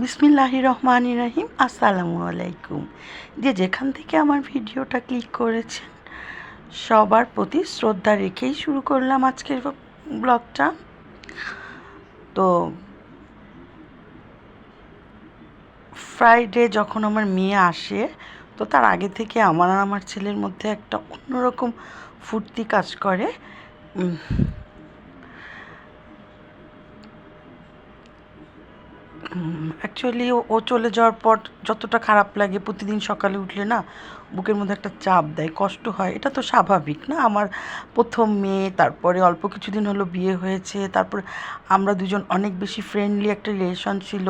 বিসমিল্লাহি রহমান রাহিম আসসালামু আলাইকুম। যে যেখান থেকে আমার ভিডিওটা ক্লিক করেছেন, সবার প্রতি শ্রদ্ধা রেখেই শুরু করলাম আজকের ব্লগটা। তো ফ্রাইডে যখন আমার মেয়ে আসে, তো তার আগে থেকে আমার আর আমার ছেলের মধ্যে একটা অন্যরকম ফুর্তি কাজ করে। অ্যাকচুয়ালি ও চলে যাওয়ার পর যতটা খারাপ লাগে, প্রতিদিন সকালে উঠলে না বুকের মধ্যে একটা চাপ দেয়, কষ্ট হয়। এটা তো স্বাভাবিক না? আমার প্রথম মেয়ে, তারপরে অল্প কিছুদিন হলো বিয়ে হয়েছে, তারপর আমরা দুজন অনেক বেশি ফ্রেন্ডলি একটা রিলেশন ছিল।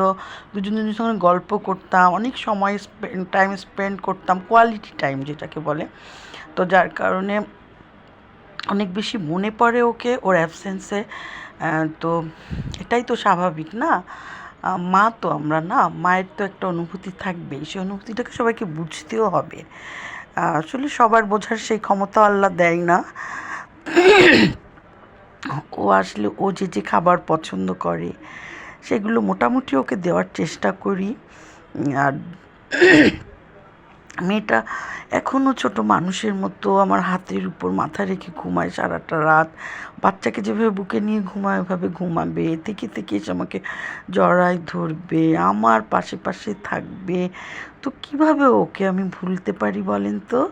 দুজন দুজনের সঙ্গে গল্প করতাম, অনেক সময় টাইম স্পেন্ড করতাম কোয়ালিটি টাইম যেটাকে বলে। তো যার কারণে অনেক বেশি মনে পড়ে ওকে, ওর অ্যাবসেন্সে তো এটাই তো স্বাভাবিক না? মা তো আমরা না, মায়ের তো একটা অনুভূতি থাকবে সেই অনুভূতিটাকে সবাইকে বুঝতেও হবে। আসলে সবার বোঝার সেই ক্ষমতা আল্লাহ দেয় না। ও আসলে ও যে যে খাবার পছন্দ করে, সেগুলো মোটামুটি ওকে দেওয়ার চেষ্টা করি। আর মেয়েটা এখনও ছোট, মানুষের মতো আমার হাতের উপর মাথা রেখে ঘুমায় সারাটা রাত। বাচ্চাকে যেভাবে বুকে নিয়ে ঘুমায়, ওভাবে ঘুমাবে। থেকে থেকে এসে আমাকে জড়ায়, ধরবে, আমার পাশে পাশে থাকবে। তো কীভাবে ওকে আমি ভুলতে পারি বলেন তো?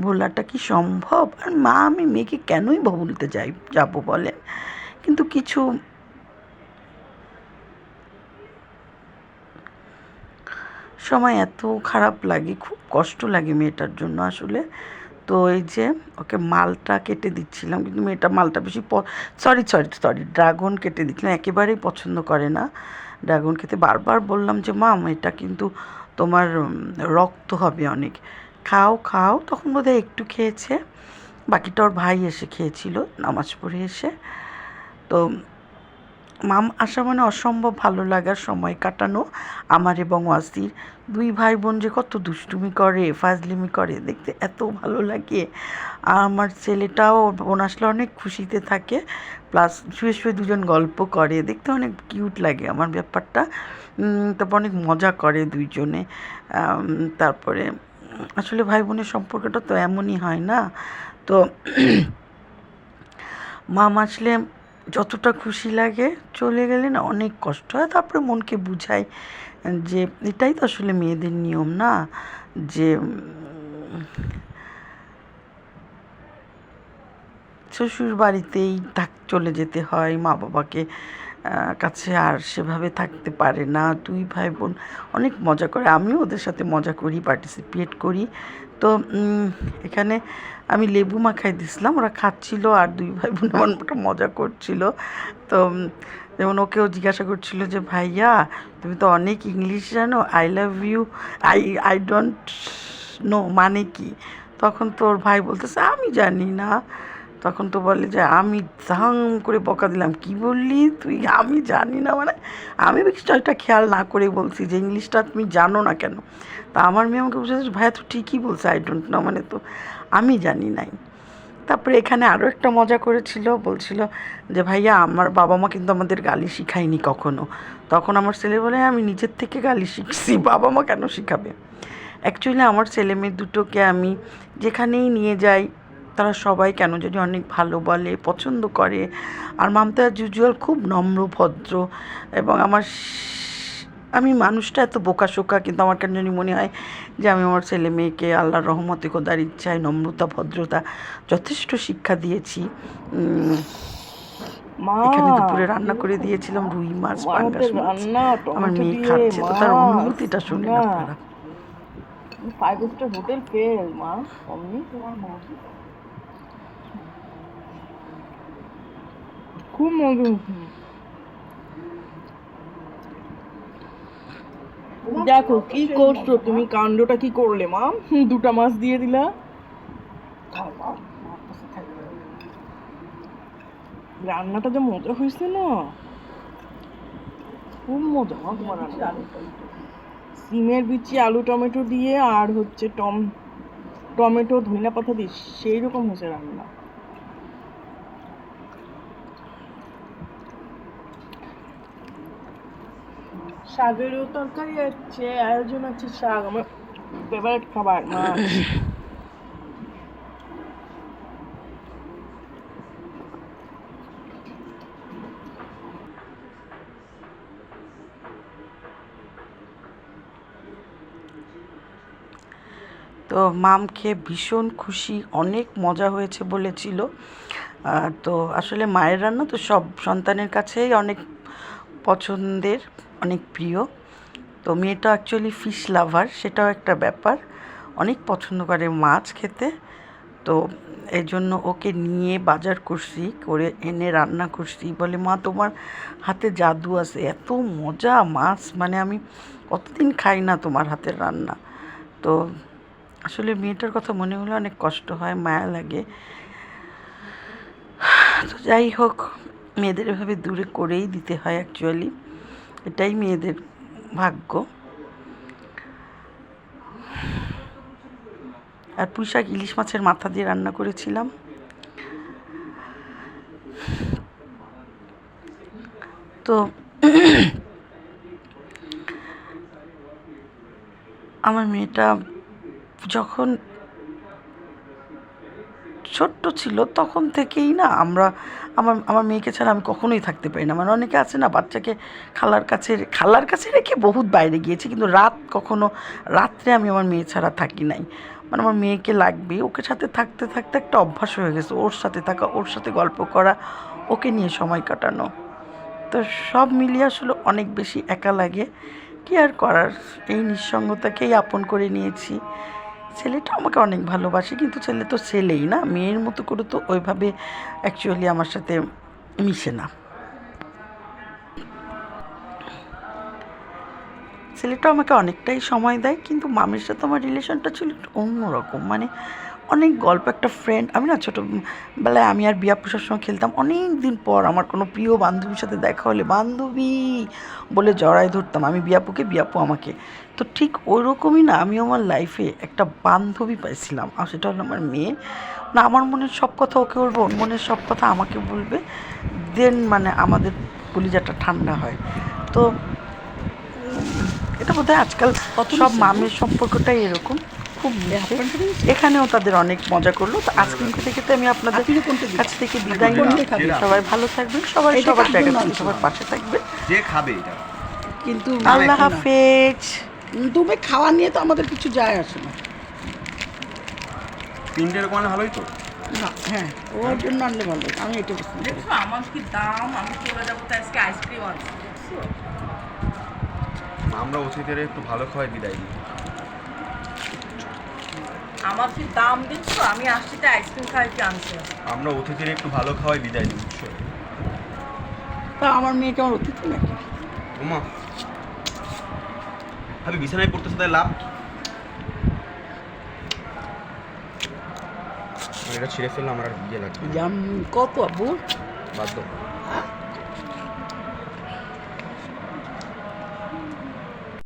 ভোলাটা কি সম্ভব? আর মা, আমি মেয়েকে কেনই ভুলতে যাই, যাব বলেন? কিন্তু কিছু সময় এত খারাপ লাগে, খুব কষ্ট লাগে মেয়েটার জন্য আসলে। তো এই যে ওকে মালটা কেটে দিচ্ছিলাম, কিন্তু মেয়েটা মালটা বেশি সরি সরি সরি ড্রাগন কেটে দিচ্ছিলাম, একেবারেই পছন্দ করে না। ড্রাগন খেতে বারবার বললাম যে মাম এটা কিন্তু তোমার রক্ত হবে অনেক। খাও খাও। তখন বোধহয় একটু খেয়েছে, বাকিটা ওর ভাই এসে খেয়েছিল, নামাজ পড়ে এসে। তো মাম আসা মানে অসম্ভব ভালো লাগার সময় কাটানো আমার এবং ওয়াসির। দুই ভাই বোন যে কত দুষ্টুমি করে, ফাজলিমি করে, দেখতে এত ভালো লাগে। আর আমার ছেলেটাও বোন আসলে অনেক খুশিতে থাকে। প্লাস শুয়ে শুয়ে দুজন গল্প করে, দেখতে অনেক কিউট লাগে আমার ব্যাপারটা। তারপর অনেক মজা করে দুইজনে। তারপরে আসলে ভাই বোনের সম্পর্কটা তো এমনই হয় না। তো মাম আসলে যতটা খুশি লাগে চলে গেলে না অনেক কষ্ট হয়। তারপরে মনকে বুঝাই যে এটাই তো আসলে মেয়েদের নিয়ম না? যে শ্বশুর বাড়িতেই থাক চলে যেতে হয় মা বাবাকে কাছে আর সেভাবে থাকতে পারে না। দুই ভাই বোন অনেক মজা করে। আমিও ওদের সাথে মজা করি পার্টিসিপেট করি। তো এখানে আমি লেবু মাখাই দিছিলাম। ওরা খাচ্ছিল আর দুই ভাই বোন মোটা মজা করছিল। তো যেমন ওকেও জিজ্ঞাসা করছিল যে, ভাইয়া, তুমি তো অনেক ইংলিশ জানো। I love you I I don't know মানে কি? তখন তোর ভাই বলতেছে, আমি জানি না। তখন তো বলে যে, আমি ধাং করে বকা দিলাম। কি বললি তুই? আমি জানি না মানে আমি বিষয়টা খেয়াল না করে বলছি যে, ইংলিশটা তুমি জানো না কেন? তা আমার মেয়ে আমাকে বুঝেছে ভাইয়া তো ঠিকই বলছে আই ডোন্ট নো মানে তো আমি জানি নাই। তারপরে এখানে আরও একটা মজা করেছিল, বলছিল যে, ভাইয়া, আমার বাবা মা কিন্তু আমাদের গালি শিখায়নি কখনো। তখন আমার ছেলে বলে, আমি নিজের থেকে গালি শিখছি, বাবা মা কেন শিখাবে? অ্যাকচুয়ালি আমার ছেলে মেয়ে দুটোকে আমি যেখানেই নিয়ে যাই তারা সবাই কেন জানি অনেক ভালো বলে পছন্দ করে। আর মামতা ইউজুয়াল খুব নম্র ভদ্র এবং আমার আমি মানুষটা এত বোকাশোকা কিন্তু আমার কেন জানি মনে হয় যে আমি আমার ছেলে মেয়েকে আল্লাহর রহমতে খোদার ইচ্ছায় নম্রতা ভদ্রতা যথেষ্ট শিক্ষা দিয়েছি। মা এখানে দুপুরে রান্না করে দিয়েছিলাম রুই মাছ পাঙ্গাস মাছ। আমার মেয়ে খাচ্ছে তো তার অনুভূতিটা শুনে। আপনারা। ফাইভ স্টার হোটেল ফেল মা অমনি তোমার মা। খুব মজা। দেখো কি করছ তুমি কাণ্ডটা কি করলে, মা? দুটা মাছ দিয়ে দিলা। রান্নাটা যে মজা হয়েছে না। খুব মজা তোমার সিমের বিচি, আলু, টমেটো দিয়ে, আর হচ্ছে টম, টমেটো, ধনিয়া পাতা দিয়ে সেই রকম হয়েছে রান্না। শাকেরও তরকারি আছে আয়োজন আছে শাক। আমার ফেভারিট খাবার মাছ তো মাম খেয়ে ভীষণ খুশি, অনেক মজা হয়েছে বলেছিল। তো আসলে মায়ের রান্না তো সব সন্তানের কাছেই অনেক পছন্দের। অনেক প্রিয়। তো মেয়েটা অ্যাকচুয়ালি ফিশ লাভার সেটাও একটা ব্যাপার। অনেক পছন্দ করে মাছ খেতে। তো এই জন্য ওকে নিয়ে বাজার করছি, করে এনে রান্না করছি। বলে, মা, তোমার হাতে জাদু আছে, এত মজা মাছ। মানে আমি কতদিন খাই না তোমার হাতের রান্না? তো আসলে মেয়েটার কথা মনে হলে অনেক কষ্ট হয়, মায়া লাগে। তো যাই হোক, মেয়েদের এভাবে দূরে করেই দিতে হয় অ্যাকচুয়ালি এটাই মেয়েদের ভাগ্য। আর পুঁইশাক ইলিশ মাছের মাথা দিয়ে রান্না করেছিলাম। তো আমার মেয়েটা যখন ছোট্ট ছিল, তখন থেকেই না আমরা, আমার আমার মেয়েকে ছাড়া আমি কখনোই থাকতে পারি না। মানে অনেকে আছে না, বাচ্চাকে খালার কাছে খালার কাছে রেখে বহুত বাইরে গিয়েছি, কিন্তু রাত কখনো, রাত্রে আমি আমার মেয়ে ছাড়া থাকি নাই। মানে আমার মেয়েকে লাগবে ওকে সাথে থাকতে থাকতে একটা অভ্যাস হয়ে গেছে, ওর সাথে থাকা, ওর সাথে গল্প করা, ওকে নিয়ে সময় কাটানো। তো সব মিলিয়ে আসলে অনেক বেশি একা লাগে, কি আর করার? এই নিঃসঙ্গতাকেই আপন করে নিয়েছি। ছেলেটা আমাকে অনেক ভালোবাসে, কিন্তু ছেলে তো ছেলেই না, মেয়ের মতো করে তো ওইভাবে অ্যাকচুয়ালি আমার সাথে মিশে না। ছেলেটা আমাকে অনেকটাই সময় দেয়, কিন্তু মামির সাথে আমার রিলেশনটা ছিল একটু অন্যরকম মানে অনেক গল্প একটা ফ্রেন্ড আমি না ছোটোবেলায় আমি আর বিয়া পুষার সময় খেলতাম। অনেক দিন পর আমার কোনো প্রিয় বান্ধবীর সাথে দেখা হলে বান্ধবী! বলে জড়াই ধরতাম আমি বিয়াপুকে বিয়াপু আমাকে। তো ঠিক ওরকমই না আমি আমার লাইফে একটা বান্ধবী পাইছিলাম। আর সেটা হলো আমার মেয়ে। না আমার মনের সব কথা ওকে বলব ওর মনের সব কথা আমাকে বলবে। দেন মানে আমাদের কলিজাটা ঠান্ডা হয়। তো এটা বোধহয় আজকাল সব মামের সম্পর্কটাই এরকম। খুব এখানেও তাদের অনেক মজা করল। তো আজকে থেকে তো আমি আপনাদের কাছ থেকে? বিদায় নিই সবাই ভালো থাকবেন সবাই সবার জায়গা থেকে সবার পাশে থাকবেন যে খাবে এটা। কিন্তু আল্লাহ হাফেজ। তুমি খাওয়া নিয়ে তো আমাদের কিছু যায় আসে না। তিনটে আনলে ভালোই তো। না হ্যাঁ ওর জন্য আনলে ভালো আমি এটা। দেখছ আমার কি দাম? আমি চলে যাব? তো আজকে আইসক্রিম আছে দেখছ? আমরা অতিথিদের একটু ভালো খাওয়াই বিদায় দিই আমার কি দাম দেখছ? আমি আসছি তো আইসক্রিম খাইতে আনছি? আমরা অতিথিদের একটু ভালো খাওয়াই বিদায় দিই তা আমার মেয়েকে আমার অতিথি নাকি? ওমা। আমি বিছানায় পড়তেছে তাই লাভ এটা ছিঁড়ে ফেললাম আমার আর বিয়ে লাগবে কত আবু বাদ দাও।